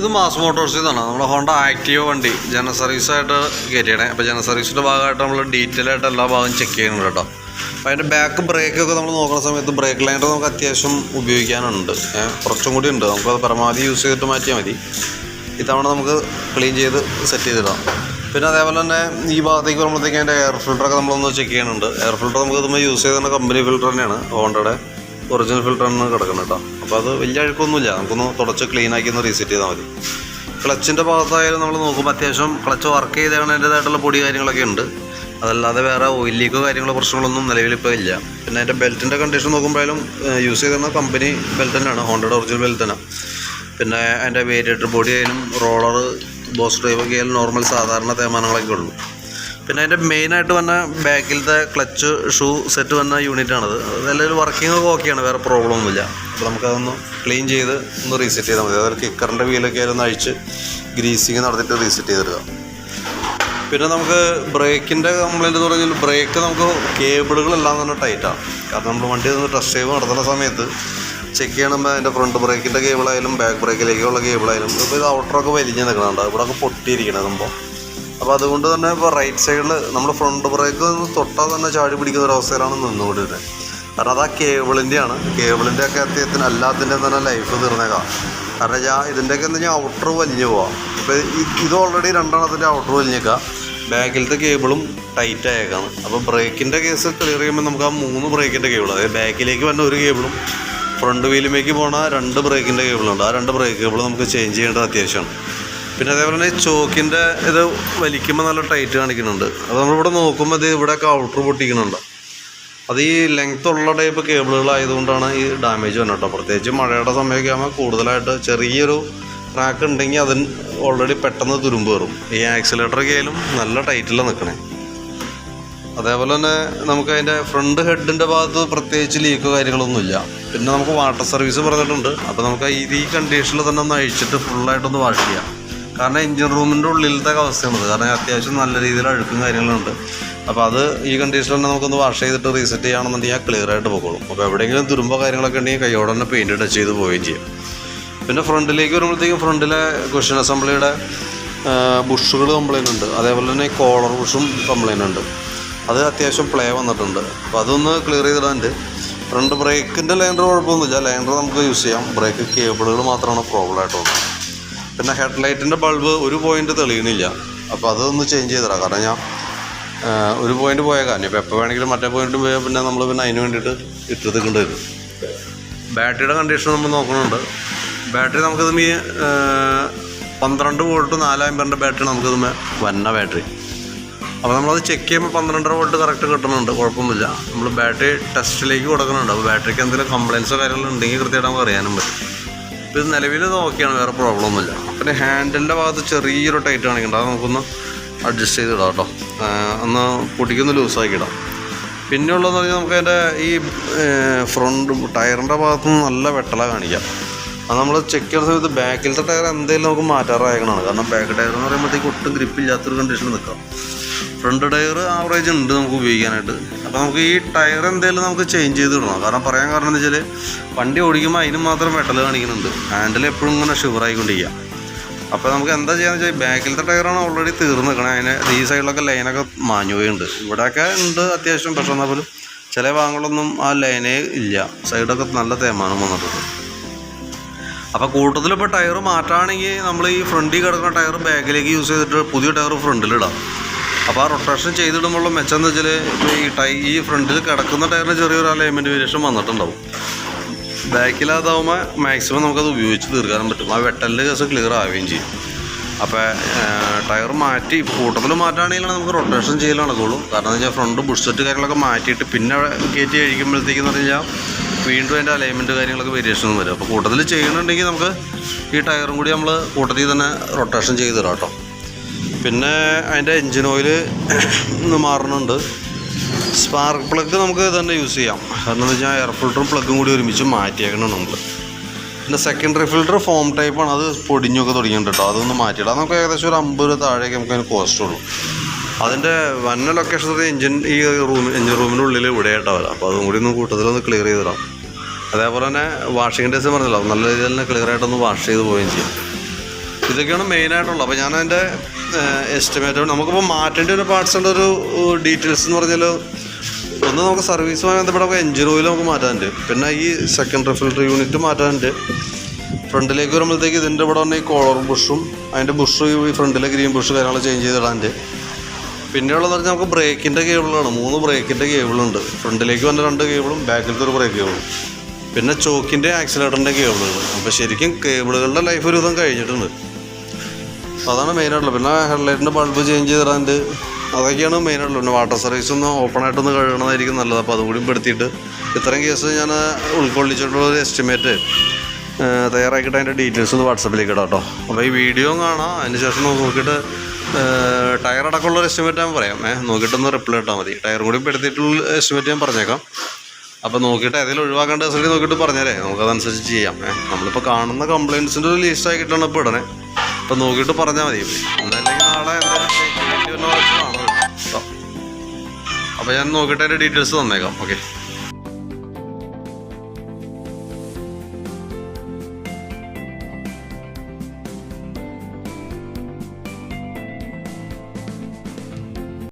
ഇത് മാസ് മോട്ടോഴ്സിൽ നിന്നാണ് നമ്മുടെ ഹോണ്ട ആക്റ്റീവ് വണ്ടി. ജന സർവീസായിട്ട് കയറ്റിയണേ. അപ്പോൾ ജന സർവീസിന്റെ ഭാഗമായിട്ട് നമ്മൾ ഡീറ്റെയിൽ ആയിട്ട് എല്ലാ ഭാഗവും ചെക്ക് ചെയ്യുന്നുണ്ട് കേട്ടോ. അപ്പോൾ അതിന്റെ ബാക്ക് ബ്രേക്കൊക്കെ നമ്മൾ നോക്കുന്ന സമയത്ത് ബ്രേക്ക് ലൈനർ നമുക്ക് അത്യാവശ്യം ഉപയോഗിക്കാനുണ്ട്. കുറച്ചും കൂടി ഉണ്ട്. നമുക്കത് പരമാവധി യൂസ് ചെയ്തിട്ട് മാറ്റിയാൽ മതി. ഇത്തവണ നമുക്ക് ക്ലീൻ ചെയ്ത് സെറ്റ് ചെയ്തിടാം. പിന്നെ അതേപോലെ തന്നെ ഈ ഭാഗത്തേക്ക് വരുമ്പോഴത്തേക്ക് അതിന്റെ എയർ ഫിൽറ്ററൊക്കെ നമ്മളൊന്ന് ചെക്ക് ചെയ്യുന്നുണ്ട്. എയർ ഫിൽറ്റർ നമുക്ക് ഇതുമ്പോൾ യൂസ് ചെയ്യുന്ന കമ്പനി ഫിൽറ്റർ തന്നെയാണ് ഹോണ്ടയുടെ. ഒറിജിനൽ ഫിൽറ്ററാണ് കിടക്കുന്നത് കേട്ടോ. അപ്പോൾ അത് വലിയ അഴുക്കൊന്നുമില്ല. നമുക്കൊന്ന് തുടച്ച് ക്ലീൻ ആക്കി ഒന്ന് റീസെറ്റ് ചെയ്താൽ മതി. ക്ലച്ചിന്റെ ഭാഗത്തായാലും നമ്മൾ നോക്കുമ്പോൾ അത്യാവശ്യം ക്ലച്ച് വർക്ക് ചെയ്താണ് അതിന്റേതായിട്ടുള്ള പൊടി കാര്യങ്ങളൊക്കെ ഉണ്ട്. അതല്ലാതെ വേറെ ഓയിൽ ലീക്കോ കാര്യങ്ങളോ പ്രശ്നങ്ങളൊന്നും നിലവിലിപ്പോൾ ഇല്ല. പിന്നെ അതിന്റെ ബെൽറ്റിന്റെ കണ്ടീഷൻ നോക്കുമ്പോഴാലും യൂസ് ചെയ്തിരുന്ന കമ്പനി ബെൽറ്റ് തന്നെയാണ്. ഹോണ്ടയുടെ ഒറിജിനൽ ബെൽറ്റ് തന്നെ. പിന്നെ അതിന്റെ വേരിയേറ്റർ ബോഡി ആയാലും റോളർ ബോസ് ഡ്രൈവ് ഒക്കെ ആയാലും നോർമൽ സാധാരണ തേമാനങ്ങളൊക്കെ ഉള്ളൂ. പിന്നെ അതിന്റെ മെയിനായിട്ട് വന്ന ബാക്കിലത്തെ ക്ലച്ച് ഷൂ സെറ്റ് വന്ന യൂണിറ്റാണത് അതെല്ലാം വർക്കിംഗ് ഒക്കെ ഓക്കെയാണ് വേറെ പ്രോബ്ലം ഒന്നുമില്ല. അപ്പോൾ നമുക്കതൊന്ന് ക്ലീൻ ചെയ്ത് ഒന്ന് റീസെറ്റ് ചെയ്താൽ മതി. അതായത് കിക്കറിന്റെ വീലൊക്കെ ആയിരുന്നു അഴിച്ച് ഗ്രീസിങ് നടത്തിയിട്ട് റീസെറ്റ് ചെയ്തെടുക്കുക പിന്നെ നമുക്ക് ബ്രേക്കിന്റെ കംപ്ലൈന്റ് പറഞ്ഞാൽ ബ്രേക്ക് നമുക്ക് കേബിളുകളെല്ലാം തന്നെ ടൈറ്റാണ് കാരണം നമ്മൾ വണ്ടി ഒന്ന് ടെസ്റ്റ് ചെയ്യുമ്പോൾ നടത്തുന്ന സമയത്ത് ചെക്ക് ചെയ്യണമ്പോൾ അതിന്റെ ഫ്രണ്ട് ബ്രേക്കിന്റെ കേബിളായാലും ബാക്ക് ബ്രേക്കിലേക്കുള്ള കേബിളായാലും ഇപ്പോൾ ഇത് ഔട്ടറൊക്കെ വലിഞ്ഞ് നിൽക്കുന്നുണ്ട് ഇവിടെ ഒക്കെ പൊട്ടിയിരിക്കണം സംഭവം. അപ്പോൾ അതുകൊണ്ട് തന്നെ ഇപ്പോൾ റൈറ്റ് സൈഡിൽ നമ്മൾ ഫ്രണ്ട് ബ്രേക്ക് തൊട്ടാൽ തന്നെ ചാടി പിടിക്കുന്ന ഒരു അവസ്ഥയിലാണ് നിന്നുകൊണ്ടിരുന്നത് കാരണം അത് ആ കേബിളിന്റെയാണ് കേബിളിന്റെ ഒക്കെ അത്യാവശ്യത്തിന് എല്ലാത്തിന്റെ തന്നെ ലൈഫ് തീർന്നേക്കാം. കാരണം ഞാൻ ഇതിന്റെയൊക്കെ എന്ന് ഞാൻ ഔട്ടർ വലിഞ്ഞു പോവാം. ഇപ്പോൾ ഇത് ഓൾറെഡി രണ്ടെണ്ണത്തിന്റെ ഔട്ടർ വലിഞ്ഞേക്കാം. ബാക്കിലത്തെ കേബിളും ടൈറ്റ് ആയേക്കാണ്. അപ്പോൾ ബ്രേക്കിന്റെ കേസ് ക്ലിയർ ചെയ്യുമ്പോൾ നമുക്ക് ആ മൂന്ന് ബ്രേക്കിന്റെ കേബിൾ അതായത് ബാക്കിലേക്ക് വന്ന ഒരു കേബിളും ഫ്രണ്ട് വീലിലേക്ക് പോണ രണ്ട് ബ്രേക്കിന്റെ കേബിളുണ്ട് ആ രണ്ട് ബ്രേക്ക് കേബിൾ നമുക്ക് ചേഞ്ച് ചെയ്യേണ്ടത് അത്യാവശ്യമാണ്. പിന്നെ അതേപോലെ തന്നെ ചോക്കിന്റെ ഇത് വലിക്കുമ്പോൾ നല്ല ടൈറ്റ് കാണിക്കുന്നുണ്ട്. അത് നമ്മളിവിടെ നോക്കുമ്പോൾ ഇത് ഇവിടെയൊക്കെ ഔട്ടർ പൊട്ടിക്കുന്നുണ്ട്. അത് ഈ ലെങ്ത് ഉള്ള ടൈപ്പ് കേബിളുകളായതുകൊണ്ടാണ് ഈ ഡാമേജ് വന്നത് കേട്ടോ. പ്രത്യേകിച്ച് മഴയുടെ സമയമൊക്കെ ആകുമ്പോൾ കൂടുതലായിട്ട് ചെറിയൊരു ട്രാക്ക് ഉണ്ടെങ്കിൽ അതിന് ഓൾറെഡി പെട്ടെന്ന് തുരുമ്പ് കയറും ഈ ആക്സിലേറ്റർ കയ്യിലും നല്ല ടൈറ്റിലാണ് നിൽക്കണേ അതേപോലെ തന്നെ നമുക്ക് അതിന്റെ ഫ്രണ്ട് ഹെഡിന്റെ ഭാഗത്ത് പ്രത്യേകിച്ച് ലീക്ക് കാര്യങ്ങളൊന്നുമില്ല പിന്നെ നമുക്ക് വാട്ടർ സർവീസ് പറഞ്ഞിട്ടുണ്ട്. അപ്പോൾ നമുക്ക് ഈ കണ്ടീഷനിൽ തന്നെ ഒന്ന് അഴിച്ചിട്ട് ഫുള്ളായിട്ടൊന്ന് വാഷ് ചെയ്യാം. കാരണം എൻജിൻ റൂമിന്റെ ഉള്ളിലത്തെ അവസ്ഥയാണത് കാരണം അത്യാവശ്യം നല്ല രീതിയിൽ അഴുക്കും കാര്യങ്ങളുണ്ട് അപ്പോൾ അത് ഈ കണ്ടീഷനിൽ തന്നെ നമുക്കൊന്ന് വാഷ് ചെയ്തിട്ട് റീസെറ്റ് ചെയ്യുകയാണെന്നുണ്ടെങ്കിൽ ക്ലിയർ ആയിട്ട് പോകുള്ളൂ അപ്പോൾ എവിടെയെങ്കിലും തുരുമ്പോ കാര്യങ്ങളൊക്കെ ഉണ്ടെങ്കിൽ കൈയോടെ തന്നെ പെയിന്റ് ടച്ച് ചെയ്ത് പോവുകയും ചെയ്യും. പിന്നെ ഫ്രണ്ടിലേക്ക് വരുമ്പോഴത്തേക്കും ഫ്രണ്ടിലെ ക്വസ്റ്റ്യൻ അസംബ്ലിയുടെ ബുഷുകൾ കംപ്ലൈന്റ് ഉണ്ട്. അതേപോലെ തന്നെ കോളർ ബുഷും കംപ്ലൈന്റ് ഉണ്ട്. അത് അത്യാവശ്യം പ്ലേ വന്നിട്ടുണ്ട്. അപ്പോൾ അതൊന്ന് ക്ലിയർ ചെയ്തിടാണ്ട് ഫ്രണ്ട് ബ്രേക്കിന്റെ ലൈനർ കുഴപ്പമൊന്നുമില്ല. ലൈനർ നമുക്ക് യൂസ് ചെയ്യാം. ബ്രേക്ക് കേബിളുകൾ മാത്രമാണ് പ്രോബ്ലം ആയിട്ടുള്ളത്. പിന്നെ ഹെഡ് ലൈറ്റിന്റെ ബൾബ് ഒരു പോയിന്റ് തെളിയുന്നില്ല. അപ്പോൾ അതൊന്ന് ചേഞ്ച് ചെയ്തിടാം. കാരണം ഞാൻ ഒരു ഒരു പോയിന്റ് കാരണം ഇപ്പോൾ എപ്പോൾ വേണമെങ്കിലും മറ്റേ പോയിന്റും പോയാൽ പിന്നെ നമ്മൾ പിന്നെ അതിന് വേണ്ടിയിട്ട് ഇട്ടെടുക്കേണ്ടി വരും. ബാറ്ററിയുടെ കണ്ടീഷൻ നമ്മൾ നോക്കുന്നുണ്ട് ബാറ്ററി നമുക്കിത് മീ പന്ത്രണ്ട് വോൾട്ട് നാല് ആമ്പറിന്റെ ബാറ്ററി നമുക്കിത് വന്ന ബാറ്ററി അപ്പോൾ നമ്മളത് ചെക്ക് ചെയ്യുമ്പോൾ പന്ത്രണ്ടര വോൾട്ട് കറക്റ്റ് കിട്ടുന്നുണ്ട് കുഴപ്പമൊന്നുമില്ല. നമ്മൾ ബാറ്ററി ടെസ്റ്റിലേക്ക് കൊടുക്കുന്നുണ്ട് അപ്പോൾ ബാറ്ററിക്ക് എന്തെങ്കിലും കംപ്ലയിൻസോ കാര്യങ്ങളോ ഉണ്ടെങ്കിൽ കൃത്യമായിട്ട് നമുക്ക് അറിയാനും പറ്റും. ഇത് നിലവിൽ നോക്കിയാണ് വേറെ പ്രോബ്ലം ഒന്നുമില്ല. പിന്നെ ഹാൻഡിലിന്റെ ഭാഗത്ത് ചെറിയൊരു ടൈറ്റ് കാണിക്കുന്നുണ്ട് അത് നമുക്കൊന്ന് അഡ്ജസ്റ്റ് ചെയ്ത് ഇടാം കേട്ടോ. ഒന്ന് പൊടിക്കൊന്ന് ലൂസാക്കിയിടാം പിന്നെ ഉള്ളതെന്ന് പറഞ്ഞാൽ നമുക്ക് അതിന്റെ ഈ ഫ്രണ്ട് ടയറിന്റെ ഭാഗത്ത് നിന്ന് നല്ല വെട്ടല കാണിക്കാം. അത് നമ്മൾ ചെക്ക് ചെയ്യുന്ന സമയത്ത് ബാക്കിലത്തെ ടയർ എന്തെങ്കിലും നമുക്ക് മാറ്റാറായതാണ് കാരണം ബാക്ക് ടയർ എന്ന് പറയുമ്പോഴത്തേക്ക് ഒട്ടും ഗ്രിപ്പ് ഇല്ലാത്തൊരു കണ്ടീഷനിൽ നിൽക്കാം. ഫ്രണ്ട് ടയർ ആവറേജ് ഉണ്ട് നമുക്ക് ഉപയോഗിക്കാനായിട്ട്. അപ്പോൾ നമുക്ക് ഈ ടയർ എന്തെങ്കിലും നമുക്ക് ചേഞ്ച് ചെയ്ത് ഇടണം. കാരണം പറയാൻ കാരണം എന്താ വെച്ചാൽ വണ്ടി ഓടിക്കുമ്പോൾ അതിന് മാത്രം മെട്ടൽ കാണിക്കുന്നുണ്ട്. ഹാൻഡിൽ എപ്പോഴും ഇങ്ങനെ ഷിവറായിക്കൊണ്ടിരിക്കുക അപ്പോൾ നമുക്ക് എന്താ ചെയ്യാന്ന് വെച്ചാൽ ബാക്കിലത്തെ ടയറാണ് ഓൾറെഡി തീർന്ന് നിൽക്കണേ അതിന് ഈ സൈഡിലൊക്കെ ലൈനൊക്കെ മാഞ്ഞു പോയിട്ടുണ്ട്. ഇവിടെയൊക്കെ ഉണ്ട് അത്യാവശ്യം പക്ഷെ എന്നാൽ പോലും ചില ഭാഗങ്ങളൊന്നും ആ ലൈനേ ഇല്ല. സൈഡൊക്കെ നല്ല തേമാനം വന്നിട്ടുണ്ട്. അപ്പോൾ കൂട്ടത്തിൽ ഇപ്പോൾ ടയർ മാറ്റുകയാണെങ്കിൽ നമ്മൾ ഈ ഫ്രണ്ടിൽ കിടക്കുന്ന ടയർ ബാക്കിലേക്ക് യൂസ് ചെയ്തിട്ട് പുതിയ ടയർ ഫ്രണ്ടിലിടാം അപ്പോൾ ആ റൊട്ടേഷൻ ചെയ്തിടുമ്പോൾ മെച്ചം എന്ന് വെച്ചാൽ ഇപ്പോൾ ഈ ടൈ ഈ ഫ്രണ്ടിൽ കിടക്കുന്ന ടയറിന് ചെറിയൊരു അലൈൻമെന്റ് വേരിയേഷൻ വന്നിട്ടുണ്ടാവും. ബാക്കിലതാവുമ്പോൾ മാക്സിമം നമുക്കത് ഉപയോഗിച്ച് തീർക്കാനും പറ്റും. ആ വെട്ടലിന്റെ കേസ് ക്ലിയർ ആവുകയും ചെയ്യും. അപ്പോൾ ടയർ മാറ്റി കൂട്ടത്തിൽ മാറ്റുകയാണെങ്കിൽ നമുക്ക് റൊട്ടേഷൻ ചെയ്യൽ നടക്കുള്ളൂ. കാരണം എന്ന് വെച്ചാൽ ഫ്രണ്ട് ബുഷ്സെറ്റ് കാര്യങ്ങളൊക്കെ മാറ്റിയിട്ട് പിന്നെ കയറ്റി കഴിക്കുമ്പോഴത്തേക്കെന്ന് പറഞ്ഞാൽ വീണ്ടും അതിന്റെ അലൈൻമെന്റ് കാര്യങ്ങളൊക്കെ വേരിയേഷൻ വരും. അപ്പോൾ കൂട്ടത്തിൽ ചെയ്യണമെന്നുണ്ടെങ്കിൽ നമുക്ക് ഈ ടയറും കൂടി നമ്മൾ കൂട്ടത്തിൽ തന്നെ റൊട്ടേഷൻ ചെയ്തിടാം കേട്ടോ. പിന്നെ അതിന്റെ എൻജിൻ ഓയിൽ മാറണുണ്ട്. സ്പാർക്ക് പ്ലഗ് നമുക്ക് തന്നെ യൂസ് ചെയ്യാം. കാരണം എന്ന് വെച്ചാൽ എയർ ഫിൽറ്ററും പ്ലഗും കൂടി ഒരുമിച്ച് മാറ്റിയേക്കണം നമുക്ക് പിന്നെ സെക്കൻഡറി ഫിൽറ്റർ ഫോം ടൈപ്പാണ് അത് പൊടിഞ്ഞൊക്കെ തുടങ്ങിയിട്ടുണ്ട് കേട്ടോ അതൊന്ന് മാറ്റിയിടാം. നമുക്ക് ഏകദേശം ഒരു അമ്പത് രൂപ താഴേക്ക് നമുക്ക് അതിന് കോസ്റ്റ് ഉള്ളൂ. അതിന്റെ വന്ന ലൊക്കേഷൻ എഞ്ചിൻ ഈ റൂം എഞ്ചിൻ റൂമിന്റെ ഉള്ളിൽ ഇവിടെ ആയിട്ടാണ് വരാം. അപ്പോൾ അതും കൂടി ഒന്ന് കൂട്ടത്തിലൊന്ന് ക്ലിയർ ചെയ്ത് തരാം. അതേപോലെ തന്നെ വാഷിംഗ് ഡേസ് പറഞ്ഞല്ലോ. നല്ല രീതിയിൽ തന്നെ ക്ലിയർ ആയിട്ടൊന്ന് വാഷ് ചെയ്ത് പോവുകയും ചെയ്യും. ഇതൊക്കെയാണ് മെയിനായിട്ടുള്ളത് അപ്പോൾ ഞാൻ അതിന്റെ എസ്റ്റിമേറ്റ് നമുക്കിപ്പോൾ മാറ്റേണ്ട ഒരു പാർട്സിന്റെ ഒരു ഡീറ്റെയിൽസ് എന്ന് പറഞ്ഞാൽ ഒന്ന് നമുക്ക് സർവീസുമായി ബന്ധപ്പെട്ട നമുക്ക് എഞ്ചിൻ ഓയിൽ നമുക്ക് മാറ്റാനുണ്ട്. പിന്നെ ഈ സെക്കൻഡ് റിഫിൽറ്റർ യൂണിറ്റ് മാറ്റാനുണ്ട്. ഫ്രണ്ടിലേക്ക് വരുമ്പോഴത്തേക്ക് ഇതിന്റെ ഇവിടെ വന്ന ഈ കോളർ ബുഷും അതിന്റെ ബുഷ് ഈ ഫ്രണ്ടിലെ ഗ്രീൻ ബുഷ് കാര്യങ്ങൾ ചേഞ്ച് ചെയ്തിടാനുണ്ട്. പിന്നെയുള്ളതെന്ന് പറഞ്ഞാൽ നമുക്ക് ബ്രേക്കിന്റെ കേബിളാണ് മൂന്ന് ബ്രേക്കിന്റെ കേബിളുണ്ട് ഫ്രണ്ടിലേക്ക് വന്ന രണ്ട് കേബിളും ബാക്കിലത്തെ ഒരു ബ്രേക്ക് കേബിളും പിന്നെ ചോക്കിന്റെ ആക്സിലേറ്ററിന്റെ കേബിളുകൾ അപ്പോൾ ശരിക്കും കേബിളുകളുടെ ലൈഫ് ഒരു വിധം കഴിഞ്ഞിട്ടുണ്ട്. അതാണ് മെയിനായിട്ടുള്ളത് പിന്നെ ഹെഡ്ലൈറ്റിന്റെ ബൾബ് ചേഞ്ച് ചെയ്തിടാണ്ട് അതൊക്കെയാണ് മെയിനായിട്ടുള്ളത് പിന്നെ വാട്ടർ സർവീസ് ഒന്ന് ഓപ്പൺ ആയിട്ടൊന്ന് കഴുകണമായിരിക്കും നല്ലത്. അപ്പോൾ അതുകൂടി പെടുത്തിയിട്ട് ഇത്രയും കേസ് ഞാൻ ഉൾക്കൊള്ളിച്ചിട്ടുള്ള ഒരു എസ്റ്റിമേറ്റ് തയ്യാറാക്കിയിട്ട് അതിന്റെ ഡീറ്റെയിൽസ് ഒന്ന് വാട്സപ്പിലേക്ക് ഇടാം കേട്ടോ. അപ്പോൾ ഈ വീഡിയോ കാണാം. അതിന് ശേഷം നോക്കിയിട്ട് ടയർ അടക്കമുള്ള ഒരു എസ്റ്റിമേറ്റ് ഞാൻ പറയാം. ഏഹ് നോക്കിയിട്ടൊന്ന് റിപ്ലൈ ഇട്ടാൽ മതി. ടയർ കൂടി പെടുത്തിയിട്ടുള്ള എസ്റ്റിമേറ്റ് ഞാൻ പറഞ്ഞേക്കാം. അപ്പോൾ നോക്കിയിട്ട് ഏതെങ്കിലും ഒഴിവാക്കേണ്ട റിസൾട്ട് നോക്കിയിട്ട് പറഞ്ഞേരേ. നമുക്കതനുസരിച്ച് ചെയ്യാം. ഏഹ് നമ്മളിപ്പോൾ കാണുന്ന കംപ്ലയിൻസിന്റെ ഒരു ലിസ്റ്റ് ആക്കിയിട്ടാണ് ഇപ്പോൾ ഇടണേ. അപ്പോൾ നോക്കിയിട്ട് പറഞ്ഞാൽ മതി. എന്നല്ലെങ്കിൽ നാളെ എന്തായാലും അപ്പോൾ ഞാൻ നോക്കിയിട്ട് അതിന്റെ ഡീറ്റെയിൽസ് തന്നേക്കാം. ഓക്കെ